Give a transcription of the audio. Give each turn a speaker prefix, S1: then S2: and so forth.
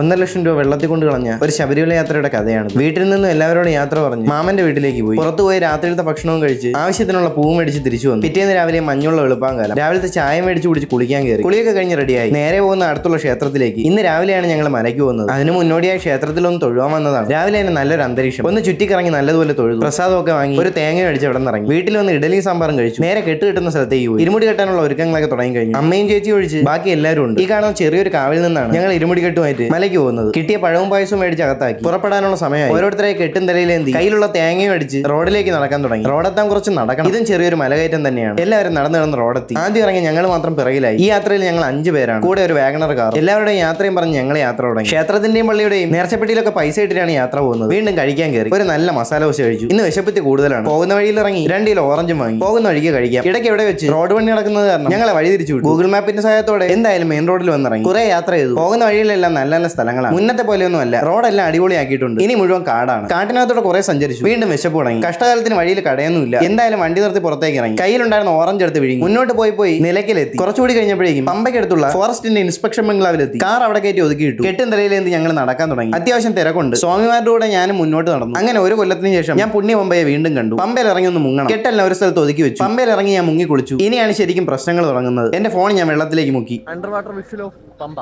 S1: ഒന്നര ലക്ഷം രൂപ വെള്ളത്തിൽ കൊണ്ട് കളഞ്ഞ ഒരു ശബരിമല യാത്രയുടെ കഥയാണ് വീട്ടിൽ നിന്നും എല്ലാവരോടും യാത്ര പറഞ്ഞു മാമന്റെ വീട്ടിലേക്ക് പോയി. പുറത്തു പോയി രാത്രിയിലത്തെ ഭക്ഷണവും കഴിച്ച് ആവശ്യത്തിനുള്ള പൂവ് മേടിച്ച് തിരിച്ചു വന്നു. പിറ്റേന്ന് രാവിലെ മഞ്ഞുള്ള എളുപ്പാങ്കാലം രാവിലത്തെ ചായ മേടിച്ച് കുടിച്ച് കുളിക്കാൻ കയറി കുളിയൊക്കെ കഴിഞ്ഞ് റെഡിയായി. നേരെ പോകുന്ന അടുത്തുള്ള ക്ഷേത്രത്തിലേക്ക്. ഇന്ന് രാവിലെയാണ് ഞങ്ങൾ മലയ്ക്ക് പോകുന്നത്. അതിന് മുന്നോടിയായി ക്ഷേത്രത്തിലൊന്ന് തൊഴുവാൻ വന്നതാണ്. രാവിലെ തന്നെ നല്ലൊരു അന്തരീക്ഷം. ഒന്ന് ചുറ്റിക്കറങ്ങി നല്ലതുപോലെ തൊഴുതു. പ്രസാദമൊക്കെ വാങ്ങി ഒരു തേങ്ങ മേടിച്ച് അവിടെ നിറങ്ങി വീട്ടിൽ വന്ന് ഇഡലിയും സാമ്പാറും കഴിച്ചു. നേരെ കെട്ട് കിട്ടുന്ന സ്ഥലത്തേക്ക് പോയി. ഇരുമുടി കെട്ടാനുള്ള ഒരുക്കങ്ങളൊക്കെ തുടങ്ങി കഴിഞ്ഞു. അമ്മയും ചേച്ചി ഒഴിച്ച് ബാക്കി എല്ലാവരും ഉണ്ട്. ഈ കാണുന്ന ചെറിയൊരു കാവിൽ നിന്നാണ് ഞങ്ങൾ ഇരുമുടി കെട്ടുമായിട്ട് മലയ്ക്ക് പോകുന്നത്. കിട്ടിയ പഴവും പായസവും മേടിച്ച് അകത്താക്കി. പുറപ്പെടാനുള്ള സമയമായി. ഓരോരുത്തരെ കെട്ടും തലയിലേന്തി കയ്യിലുള്ള തേങ്ങയും അടിച്ച് റോഡിലേക്ക് നടക്കാൻ തുടങ്ങി. റോഡെത്താൻ കുറച്ച് നടക്കണം. ഇതും ചെറിയൊരു മലകയറ്റം തന്നെയാണ്. എല്ലാവരും നടന്നു നടന്ന് റോഡെത്തി. ആദ്യം ഇറങ്ങി ഞങ്ങൾ മാത്രം പിറകിലായി. ഈ യാത്രയിൽ ഞങ്ങൾ അഞ്ച് പേരാണ്. കൂടെ ഒരു വാഗണർ കാർ. എല്ലാവരുടെയും യാത്രയും പറഞ്ഞ് ഞങ്ങൾ യാത്ര തുടങ്ങി. ക്ഷേത്രത്തിന്റെയും പള്ളിയുടെയും നേർച്ചപ്പെട്ടിയിലൊക്കെ പൈസ ഇട്ടിട്ടാണ് യാത്ര പോകുന്നത്. വീണ്ടും കഴിക്കാൻ കയറി. ഒരു നല്ല മസാല ദോശ കഴിച്ചു. ഇന്ന് വിശപ്പത്തി കൂടുതലാണ്. പോകുന്ന വഴിയിൽ ഇറങ്ങി രണ്ട് കിലോ ഓറഞ്ചും വാങ്ങി. പോകുന്ന വഴിക്ക് കഴിക്കാം. ഇടയ്ക്ക് എവിടെ വെച്ച്? റോഡ് പണി നടക്കുന്നത് കാരണം ഞങ്ങളെ വഴി തിരിച്ചു ഗൂഗിൾ മാപ്പിന്റെ സഹായത്തോടെ എന്തായാലും മെയിൻ റോഡിൽ വന്നിറങ്ങി. കുറെ യാത്ര ചെയ്തു. പോകുന്ന വഴിയിലെല്ലാം നല്ല നല്ല സ്ഥലങ്ങളാണ്. മുന്നത്തെ പോലെയൊന്നും അല്ല റോഡെല്ലാം അടിപൊളിയാക്കിയിട്ടുണ്ട്. ഇനി മുഴുവൻ കാടാണ്. കാട്ടിനകത്തോടെ കുറെ സഞ്ചരിച്ചു. വീണ്ടും വിശപ്പ് തുടങ്ങി കഷ്ടകാലത്തിന് വഴിയിൽ കടയൊന്നുമില്ല. എന്തായാലും വണ്ടി നിർത്തി പുറത്തേക്ക് ഇറങ്ങി. കയ്യിലുണ്ടായിരുന്ന ഓറഞ്ച് എടുത്ത് വിഴുങ്ങി. മുന്നോട്ട് പോയി പോയി നിലക്കിലെത്തി കുറച്ചുകൂടി കഴിഞ്ഞപ്പോഴേക്കും പമ്പയ്ക്കടുത്തുള്ള ഫോറസ്റ്റിന്റെ ഇൻസ്പെക്ഷൻ ബംഗ്ലാവിലെത്തി കാർ അവിടെ കയറ്റി ഒതുക്കിയിട്ടു. കെട്ടും തലയിലേന്ത് ഞങ്ങൾ നടക്കാൻ തുടങ്ങി. അത്യാവശ്യം തിരക്കുണ്ട്. സ്വാമിമാരുടെ കൂടെ ഞാനും മുന്നോട്ട് നടന്നു. അങ്ങനെ ഒരു കൊല്ലത്തിന് ശേഷം ഞാൻ പുണ്യ പമ്പയെ വീണ്ടും കണ്ടു. പമ്പയിൽ ഇറങ്ങി ഒന്ന് മുങ്ങണം. കെട്ടെല്ലാം ഒരു സ്ഥലത്ത് ഒതുക്കി വെച്ചു. പമ്പയിൽ ഇറങ്ങി ഞാൻ മുങ്ങി കുളിച്ചു ഇനിയാണ് ശരിക്കും പ്രശ്നങ്ങൾ തുടങ്ങുന്നത്. എന്റെ ഫോൺ ഞാൻ വെള്ളത്തിലേക്ക് മുക്കി.
S2: Under water visual of Pampa.